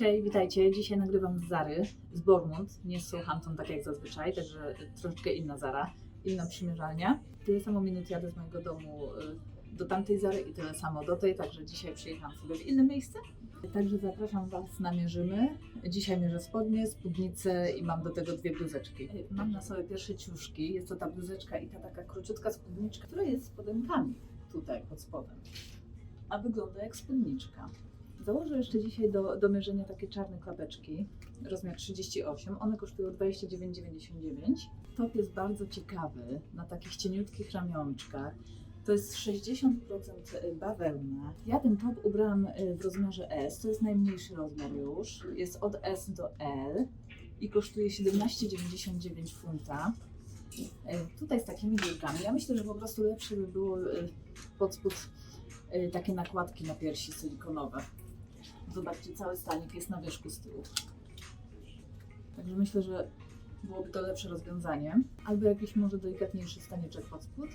Cześć, witajcie. Dzisiaj nagrywam z Zary, z Bormund, nie z Southampton, tak jak zazwyczaj, także troszeczkę inna Zara, inna przymierzalnia. Tyle samo minut jadę z mojego domu y, do tamtej Zary i tyle samo do tej, także dzisiaj przyjechałam sobie w inne miejsce. Także zapraszam Was na mierzymy. Dzisiaj mierzę spodnie, spódnicę i mam do tego dwie bluzeczki. Mam na sobie pierwsze ciuszki, jest to ta bluzeczka i ta taka króciutka spódniczka, która jest spodenkami tutaj pod spodem, a wygląda jak spódniczka. Założę jeszcze dzisiaj do, do mierzenia takie czarne klapeczki, rozmiar 38. One kosztują 29,99. Top jest bardzo ciekawy, na takich cieniutkich ramionczkach. To jest 60% bawełna. Ja ten top ubrałam y, w rozmiarze S, to jest najmniejszy rozmiar już. Jest od S do L i kosztuje 17,99 funta. Y, Tutaj z takimi dziurkami. Ja myślę, że po prostu lepsze by było y, pod spód takie nakładki na piersi silikonowe. Zobaczcie, cały stanik jest na wierzchu z tyłu. Także myślę, że byłoby to lepsze rozwiązanie. Albo jakiś może delikatniejszy staniczek pod spód.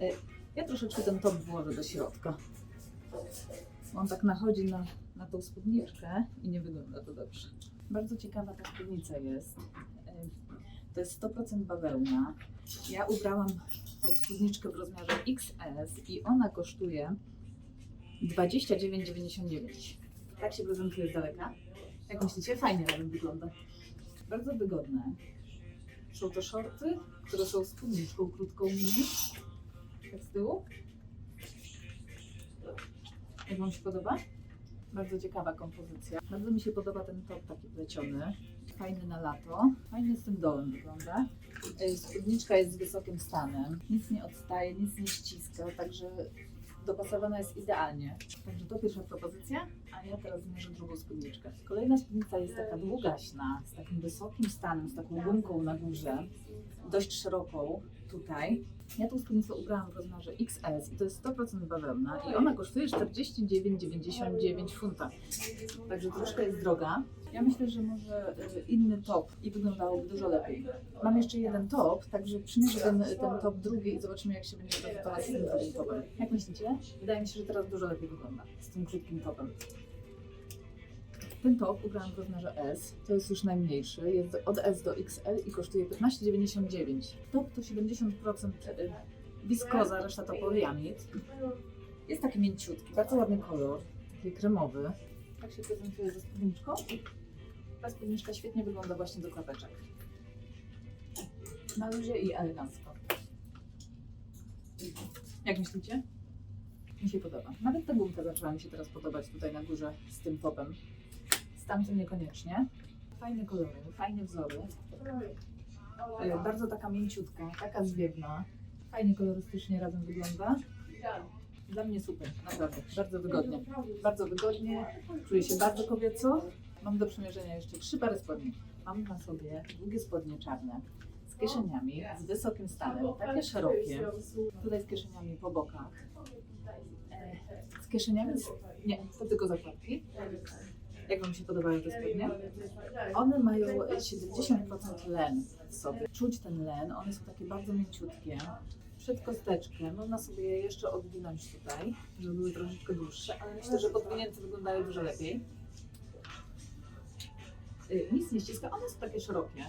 E, Ja troszeczkę ten top włożę do środka. On tak nachodzi na, na tą spódniczkę i nie wygląda to dobrze. Bardzo ciekawa ta spódnica jest. E, To jest 100% bawełna. Ja ubrałam tą spódniczkę w rozmiarze XS i ona kosztuje 29,99. Tak się prezentuje z daleka. Jak myślicie? Fajnie nawet wygląda. Bardzo wygodne. Są to shorty, które są spódniczką krótką mini. Tak z tyłu. Jak Wam się podoba? Bardzo ciekawa kompozycja. Bardzo mi się podoba ten top taki pleciony. Fajny na lato. Fajnie z tym dołem wygląda. Spódniczka jest z wysokim stanem. Nic nie odstaje, nic nie ściska, także dopasowana jest idealnie. Także to pierwsza propozycja, a ja teraz zmierzę drugą spódniczkę. Kolejna spódnica jest taka długaśna, z takim wysokim stanem, z taką gumką na górze, dość szeroką tutaj. Ja tą spódnicę ubrałam w rozmiarze XS i to jest 100% bawełna i ona kosztuje 49,99 funta. Także troszkę jest droga. Ja myślę, że może y, inny top i wyglądałoby dużo lepiej. Mam jeszcze jeden top, także przymierzę ten, ten top drugi i zobaczymy jak się będzie prezentować z tym drugim topem. Jak myślicie? Wydaje mi się, że teraz dużo lepiej wygląda z tym krótkim topem. Ten top ubrałam w rozmiarze S, to jest już najmniejszy, jest od S do XL i kosztuje 15,99. Top to 70% y, wiskoza, reszta to poliamid. Jest taki mięciutki, bardzo ładny kolor, taki kremowy. Tak się prezentuje ze spódniczką. Ta spódniczka świetnie wygląda właśnie do klapeczek. Na luzie i elegancko. Jak myślicie? Mi się podoba. Nawet ta gumka zaczęła mi się teraz podobać tutaj na górze z tym topem. Z tamtym niekoniecznie. Fajne kolory, fajne wzory. E, Bardzo taka mięciutka, taka zwiewna. Fajnie kolorystycznie razem wygląda. Dla mnie super, naprawdę. Bardzo wygodnie. Bardzo wygodnie. Czuję się bardzo kobieco. Mam do przymierzenia jeszcze trzy pary spodni. Mam na sobie długie spodnie czarne z kieszeniami, z wysokim stanem, takie szerokie. Tutaj z kieszeniami po bokach. E, Z kieszeniami, nie, to tylko zakładki. Jak Wam się podobają te spodnie? One mają 70% len w sobie. Czuć ten len, one są takie bardzo mięciutkie. Przed kosteczkę można sobie je jeszcze odwinąć tutaj, żeby były troszeczkę dłuższe, ale myślę, że podwinięte wyglądają dużo lepiej. Y, Nic nie ściska, one są takie szerokie.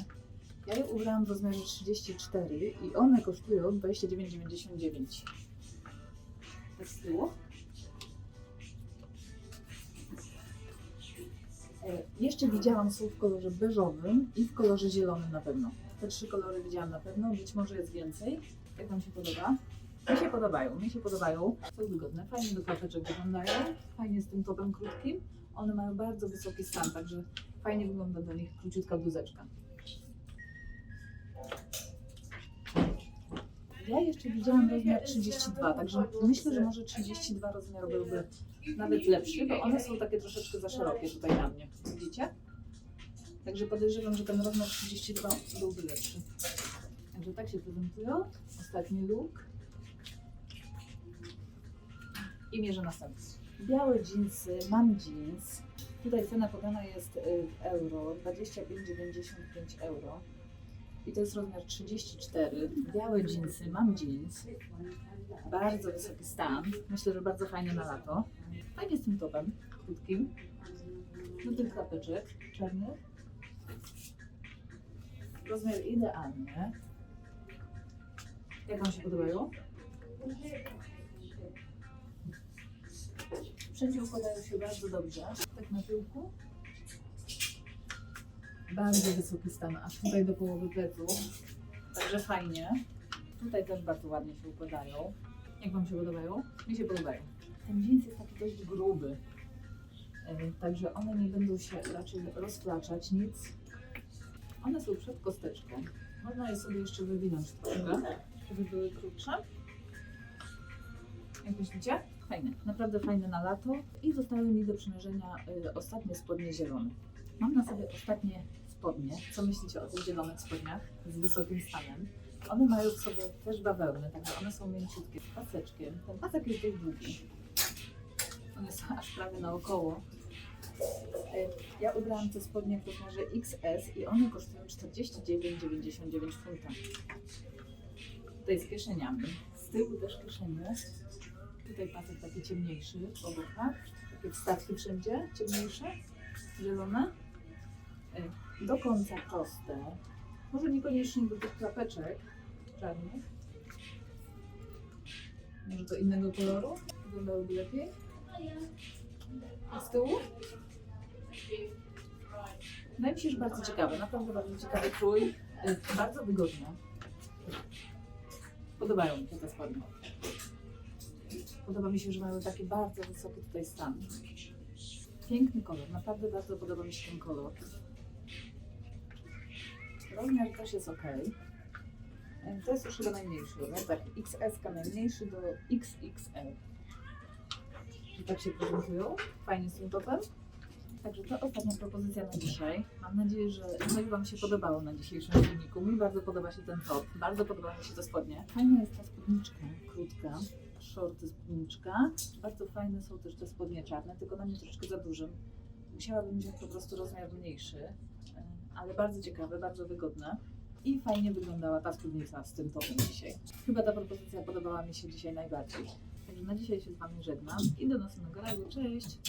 Ja je ubrałam w rozmiarze 34 i one kosztują 29,99. Tak z tyłu. Jeszcze widziałam są w kolorze beżowym i w kolorze zielonym na pewno. Te trzy kolory widziałam na pewno, być może jest więcej. Jak Wam się podoba? Mi się podobają, mi się podobają. Są wygodne, fajnie do klapeczek wyglądają, fajnie z tym topem krótkim. One mają bardzo wysoki stan, także fajnie wygląda do nich króciutka bluzeczka. Ja jeszcze widziałam rozmiar 32, także myślę, że może 32 rozmiar byłby nawet lepszy, bo one są takie troszeczkę za szerokie tutaj na mnie. Widzicie? Także podejrzewam, że ten rozmiar 32 byłby lepszy. Także tak się prezentują. Ostatni look. I mierzę następny. Białe jeansy, mam jeans. Tutaj cena podana jest y, w euro, 25,95 euro. I to jest rozmiar 34. Białe jeansy, mam jeans. Bardzo wysoki stan. Myślę, że bardzo fajny na lato. Fajnie z tym topem krótkim. No tylko klapeczek czarnych. Rozmiar idealny. Jak Wam się podobają? Wszędzie układają się bardzo dobrze. Tak na tyłku. Bardzo wysoki stan, aż tutaj do połowy plecu. Także fajnie. Tutaj też bardzo ładnie się układają. Jak Wam się podobają? Mi się podobają. Ten jeans jest taki dość gruby. E, Także one nie będą się raczej rozflaczać, nic. One są przed kosteczką. Można je sobie jeszcze wywinąć troszkę, żeby były krótsze. Jak myślicie? Fajne, naprawdę fajne na lato. I zostały mi do przymierzenia y, ostatnie spodnie zielone. Mam na sobie ostatnie spodnie. Co myślicie o tych zielonych spodniach z wysokim stanem? One mają w sobie też bawełnę, także one są mięciutkie, z paseczkiem. Ten pasek jest dość długi. On jest aż prawie naokoło. Ja ubrałam te spodnie w rozmiarze XS i one kosztują 49,99 funta. Tutaj z kieszeniami. Z tyłu też kieszenie. Tutaj pasek taki ciemniejszy po bokach. Takie wstawki wszędzie, ciemniejsze, zielone. Y, Do końca proste. Może niekoniecznie do tych klapeczek czarnych. Może to innego koloru? Wyglądałoby lepiej? A z tyłu? Wydaje mi się, że bardzo ciekawe, naprawdę bardzo ciekawy krój, y, bardzo wygodne. Podobają mi się te spodnie. Podoba mi się, że mają taki bardzo wysoki tutaj stan. Piękny kolor, naprawdę bardzo podoba mi się ten kolor. Rozmiar też jest ok. To jest już chyba najmniejszy, no tak, XS najmniejszy do XXL. Że tak się prezentują, fajnie tym topem. Także to ostatnia propozycja na dzisiaj. Mam nadzieję, że coś Wam się podobało na dzisiejszym filmiku. Mi bardzo podoba się ten top, bardzo podoba mi się te spodnie. Fajna jest ta spódniczka, krótka, shorty spódniczka. Bardzo fajne są też te spodnie czarne, tylko na mnie troszeczkę za dużym. Musiałabym wziąć po prostu rozmiar mniejszy, e, ale bardzo ciekawe, bardzo wygodne. I fajnie wyglądała ta spódnica z tym topem dzisiaj. Chyba ta propozycja podobała mi się dzisiaj najbardziej. Także na dzisiaj się z Wami żegnam i do następnego razu. Cześć!